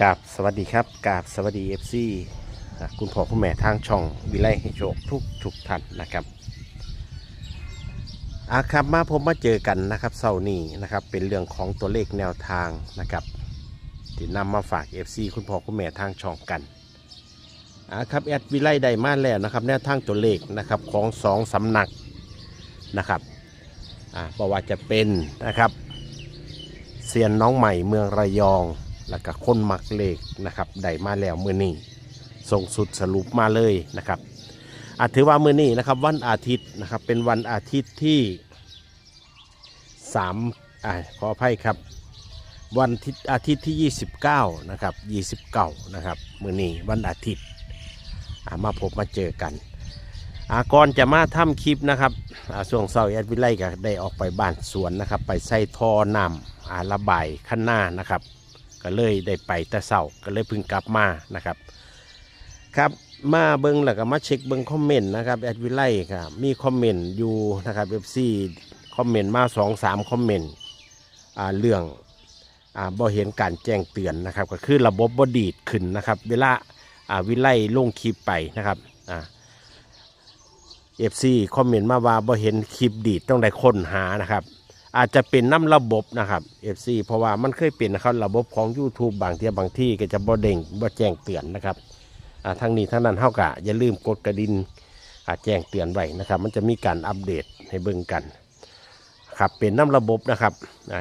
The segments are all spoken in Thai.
กราบสวัสดีครับกราบสวัสดีเอฟซีคุณพ่อคุณแม่ทางช่องวิไลให้โชคทุกทุกท่านนะครับอาครับมาผมมาเจอกันนะครับเสาร์นี้นะครับเป็นเรื่องของตัวเลขแนวทางนะครับที่นำมาฝาก FC คุณพ่อคุณแม่ทางช่องกันอาครับแอดวิไลได้มาแล้วนะครับแนวทางตัวเลขนะครับของสองสำนักนะครับอ่าเพราะว่าจะเป็นนะครับเซียนน้องใหม่เมืองระยอง แล้วก็คนมักเลขนะครับได้มาแล้วมือนี้ส่งสุดสรุปมาเลยนะครับอาถือว่ามือนี้นะครับวันอาทิตย์นะครับเป็นวันอาทิตย์ที่3อ่าขออภัยครับ วันอาทิตย์อาทิตย์ที่ 29นะครับ29นะครับมือนี้วันอาทิตย์มาพบมาเจอกันอาก่อนจะมาทำคลิปนะครับอ่าช่วงเสาร์แอดวิไลก็ได้ออกไปบ้านสวนนะครับ ไปใส่ท่อน้ำอาระบายขั้นหน้านะครับ ก็เลยได้ไปแต่เศร้าก็เลยพิ่งกลับมานะครับครับมาเบิ้งแล้วก็มาเช็คเบิ้งคอมเมนต์นะครับแอดวิไลครับมีคอมเมนต์อยู่นะครับเอฟซีคอมเมนต์มาสองสามคอมเมนต์อ่าเรื่องอ่าบ่เห็นการแจ้งเตือนนะครับ ก็คือระบบบดีดขึ้นนะครับ เวลาอ่าวิไลลงคลิปไปนะครับอ่าเอฟซีคอมเมนต์มาว่าบ่เห็นคลิปดีดต้องได้ค้นหานะครับ อาจจะเป็นน้ำระบบนะครับ FC เพราะว่ามันเคยเป็นนะครับระบบของ YouTube บางที่บางที่ก็จะบ่เด้งบ่แจ้งเตือนนะครับทั้งนี้ทั้งนั้นเท่ากับอย่าลืมกดกระดิ่งแจ้งเตือนไว้นะครับ มันจะมีการอัปเดตให้เบิ่งกันครับเป็นน้ำระบบนะครับ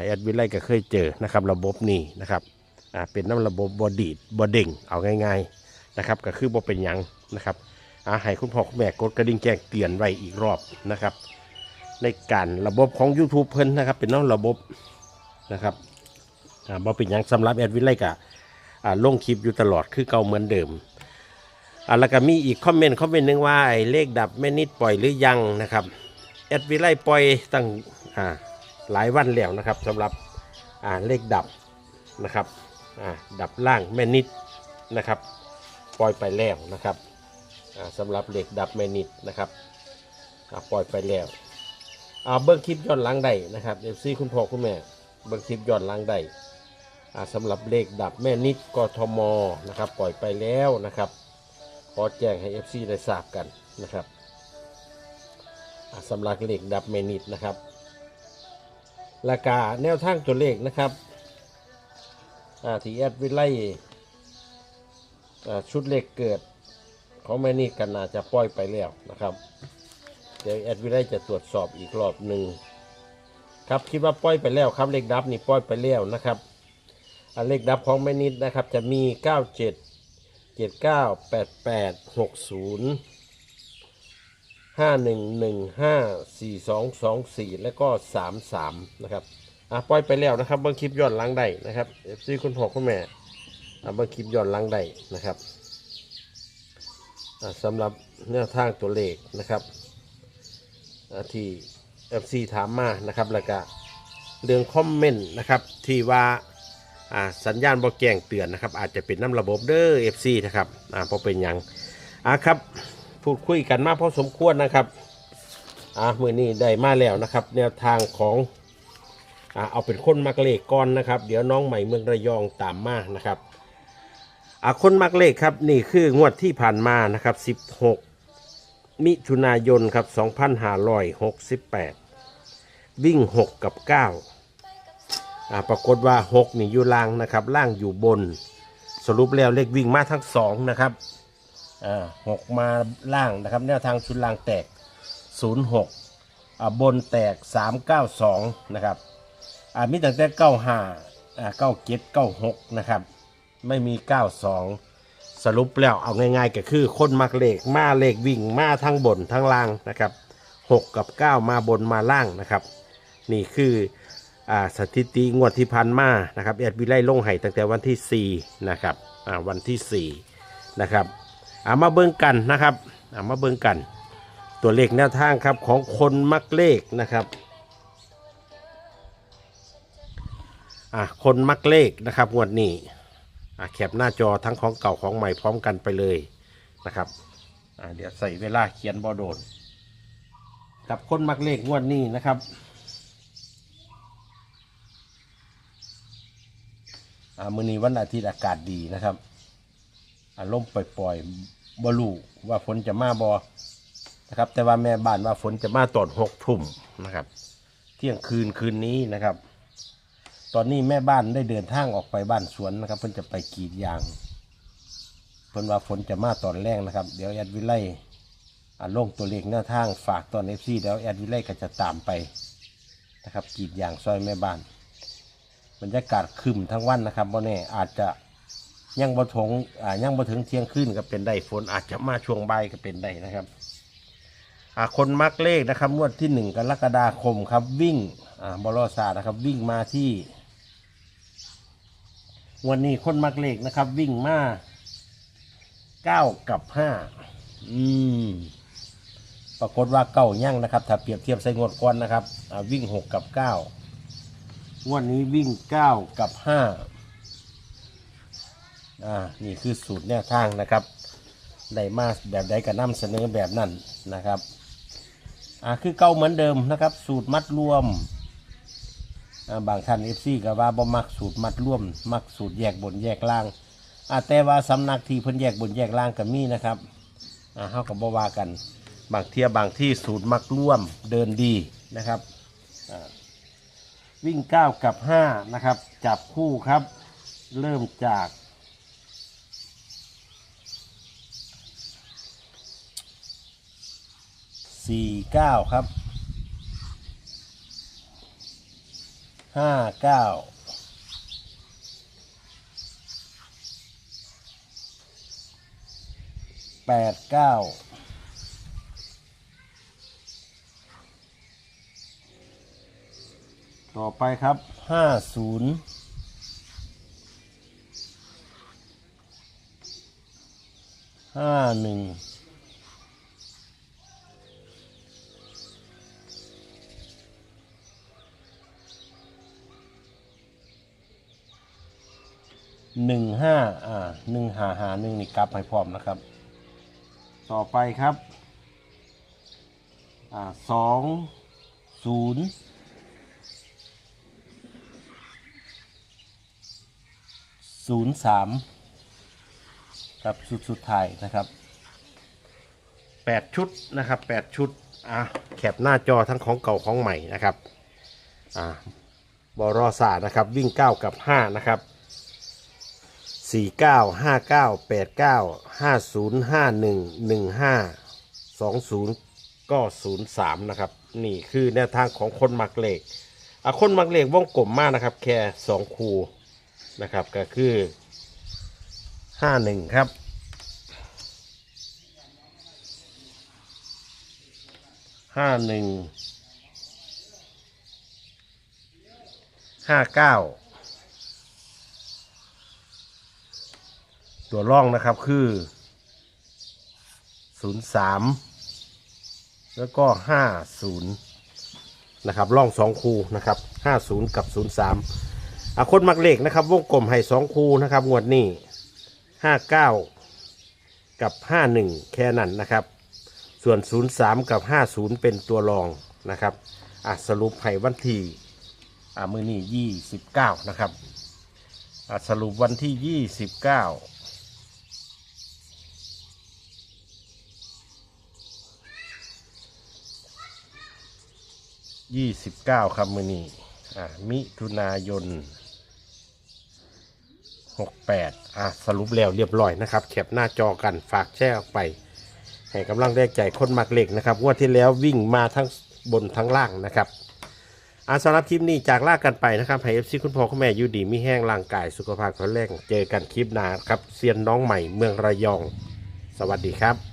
แอดวิไลก็เคยเจอนะครับระบบนี้นะครับเป็นน้ำระบบบอดีดบอเด้งเอาง่ายๆนะครับก็คือบ่เป็นยังนะครับอ่าให้คุณพ่อคุณแม่กดกระดิ่งแจ้งเตือนไว้อีกรอบนะครับ ในการระบบของ YouTube เพิ่นนะครับ เป็นน้องระบบนะครับอ่าบ่เป็นหยังสำหรับแอดวิไลกะอ่าลงคลิปอยู่ตลอดคือเก่าเหมือนเดิมอ่าแล้วก็มีอีกคอมเมนต์คอมเมนต์หนึงว่าไอ้เลขดับแม่นิดปล่อยหรือยังนะครับแอดวิไลปล่อยตั้งอ่าหลายวันแล้วนะครับสำหรับอ่าเลขดับนะครับอ่าดับล่างแม่นิดนะครับ ปล่อยไปแล้วนะครับอ่าสำหรับเลขดับแม่นิดนะครับอ่าปล่อยไปแล้ว อ่าเบิ้งคลิปย้อนหลังได้นะครับเอฟซีคุณพ่อคุณแม่เบิ้งคลิปย้อนหลังได้อ่าสำหรับเลขดับแม่นิดกทมนะครับ ปล่อยไปแล้วนะครับขอแจ้งให้เอฟซีได้ทราบกันนะครับอ่าสำหรับเลขดับแม่นิดนะครับราคาแนวทางตัวเลขนะครับอ่าที่แอดวิไลชุดเลขเกิดของแม่นิดกันน่าจะปล่อยไปแล้วนะครับ เดี๋ยวแอดวิไลจะตรวจสอบอีกรอบหนึ่งครับคิดว่าปล่อยไปแล้วครับเลขดับนี่ปล่อยไปแล้วนะครับอันเลขดับของแม่นิดนะครับ จะมี 97 79 88 60 5115 4224 แล้วก็ 33 นะครับอะปล่อยไปแล้วนะครับเบิ้งคลิปย้อนหลังได้นะครับเอฟซีคุณพ่อคุณแม่อะเบิ้งคลิปย้อนหลังได้นะครับอะสำหรับแนวทางตัวเลขนะครับ อ่าที่ FC ถามมานะครับแล้วก็เรื่องคอมเมนต์นะครับที่ว่าอ่าสัญญาณบอกแกงเตือนนะครับ อาจจะเป็นน้ำระบบเด้อ FC นะครับอ่าเพราะเป็นหยังอ่าครับพูดคุยกันมากพอสมควรนะครับอ่ามือนี้ได้มาแล้วนะครับ แนวทางของอ่าเอาเป็นคนมักเลขก่อนนะครับ เดี๋ยวน้องใหม่เมืองระยองตามมานะครับอ่าคนมักเลขครับนี่คืองวดที่ผ่านมานะครับ 16 มิถุนายนครับ 2568 วิ่ง 6 กับ 9 อ่าปรากฏว่า 6 นี่อยู่ล่างนะครับ ล่างอยู่บน สรุปแล้วเลขวิ่งมาทั้ง 2 นะครับ อ่า6มาล่างนะครับ แนวทางชุดล่างแตก 06อ่าบนแตก 392 นะครับ อ่ามีตั้งแต่ 95อ่า97 96 นะครับ ไม่มี 92 สรุปแล้วเอาง่ายๆก็คือคนมักเลขมาเลขวิ่งมาทั้งบนทั้งล่างนะครับ6กับ 9 มาบนมาล่างนะครับ นี่คืออสถิติงวดที่พันมานะครับแอดวิไลลงไห้ตั้งแต่วันที่4นะครับวันที่4นะครับเอามาเบิ่งกันนะครับเอามาเบิ่งกัน ตัวเลขแนวทางครับของคนมักเลขนะครับอ่าคนมักเลขนะครับงวดนี้ อะแคปหน้าจอทั้งของเก่าของใหม่พร้อมกันไปเลยนะครับอะเดี๋ยวใส่เวลาเขียนบอโดนกับคนมักเลขงวดนี้นะครับอ่ามื้อนี้วันอาทิตย์อากาศดีนะครับอารมณ์ปล่อยๆบ่รู้ว่าฝนจะมาบ่นะครับ แต่ว่าแม่บ้านว่าฝนจะมาตอนหกทุ่มนะครับ เที่ยงคืนคืนนี้นะครับ ตอนนี้แม่บ้านได้เดินทางออกไปบ้านสวนนะครับ เพิ่นจะไปกรีดยาง เพิ่นว่าฝนจะมาตอนแรกนะครับ เดี๋ยวแอดวิไลอ่าลงตัวเลขหน้าทางฝากตอนเอฟซีเดี๋ยวแอดวิไลก็จะตามไปนะครับกรีดยางซอยแม่บ้าน บรรยากาศครึมทั้งวันนะครับบ่แน่อาจจะยังบ่ถงอ่ายังบ่ถึงเที่ยงคืนก็เป็นได้ฝนอาจจะมาช่วงบ่ายก็เป็นได้นะครับอ่าคนมักเลขนะครับงวดที่หนึ่งกรกฎาคมครับวิ่งอ่าบลอซานะครับวิ่งมาที่ วันนี้คนมักเลขนะครับ วิ่งมาเก้ากับห้าอืมปรากฏว่าเก้ายั่งนะครับ ถ้าเปรียบเทียบใส่งวดก่อนนะครับอ่าวิ่งหกกับเก้างวดนี้วิ่งเก้ากับห้าอ่านี่คือสูตรแนวทางนะครับได้มาแบบใดก็นำเสนอแบบนั้นนะครับอ่าคือเก่าเหมือนเดิมนะครับ สูตรมัดรวม อ่าบางท่านเอฟซีก็ว่าบ่มักสูตรมัดร่วม มักสูตรแยกบนแยกล่างอ่าแต่ว่าสำนักที่เพิ่นแยกบนแยกล่างก็มีนะครับอ่าเฮาก็บ่ว่ากัน บางเที่ยบางที่สูตรมักร่วมเดินดีนะครับอ่าวิ่ง 9 กับ 5 นะครับ จับคู่ครับ เริ่มจากสี่เก้าครับ ห้าเก้าแปดเก้าต่อไปครับห้าศูนย์ห้าหนึ่ง หนึ่งห้าอ่าหนึ่งหาหาหนึ่งนี่กลับให้พร้อมนะครับ ต่อไปครับอ่าสองศูนย์ศูนย์สามกับชุดสุดท้ายนะครับแปดชุดนะครับแปดชุดอะแคปหน้าจอทั้งของเก่าของใหม่นะครับอ่าบอรอสานะครับวิ่งเก้ากับห้านะครับ สี่เก้าห้าเก้าแปดเก้าห้าศูนย์ห้าหนึ่งหนึ่งห้าสองศูนย์ก็ศูนย์สามนะครับ นี่คือแนวทางของคนมักเลขอะคนมักเลขวงกลมมากนะครับ แค่สองคูนะครับก็คือห้าหนึ่งครับห้าหนึ่งห้าเก้า ตัวร่องนะครับคือศูนย์สามแล้วก็ห้าศูนะครับร่องสองคูนะครับห้าศูนย์กับศูนย์สามอาคนมักเลขนะครับ วงกลมให้สองคูนะครับ งวดนี้ห้าเก้ากับห้าหนึ่งแค่นั้นนะครับ ส่วนศูนย์สามกับห้าศูนย์เป็นตัวรองนะครับอะสรุปให้วันที่อะมือนี้ยี่สิบเก้านะครับอะสรุปวันที่ยี่ ยี่สิบเก้าครับมือนี้อะมิถุนายน 68อะสรุปแล้วเรียบร้อยนะครับแคปหน้าจอกันฝากแชร์ออกไป ให้กำลังแรกใจคนมักเหล็กนะครับว่าที่แล้ววิ่งมาทั้งบนทั้งล่างนะครับอาสำหรับคลิปนี้จากลากันไปนะครับให้เอฟซีคุณพ่อคุณแม่อยู่ดีมีแห้งร่างกายสุขภาพแข็งแรงเจอกันคลิปหน้าครับเซียนน้องใหม่เมืองระยอง สวัสดีครับ